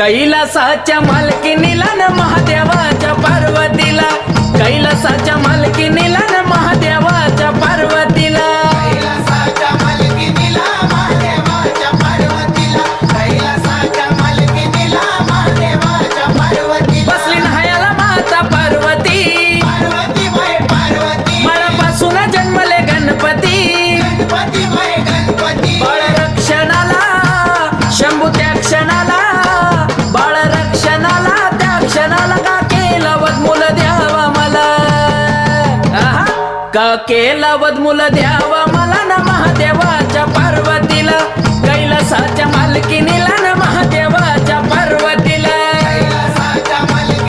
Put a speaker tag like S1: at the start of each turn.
S1: कैलासाच्या मालकीनीला न महादेवाच्या पार्वतीला. कैलासाच्या मालकीनीला न महादेवाच्या पार्वतीला.
S2: कैलासाच्या मालकीनीला महादेवाच्या पार्वतीला. कैलासाच्या
S1: का केला वदमुल द्यावा? मला ना महादेवा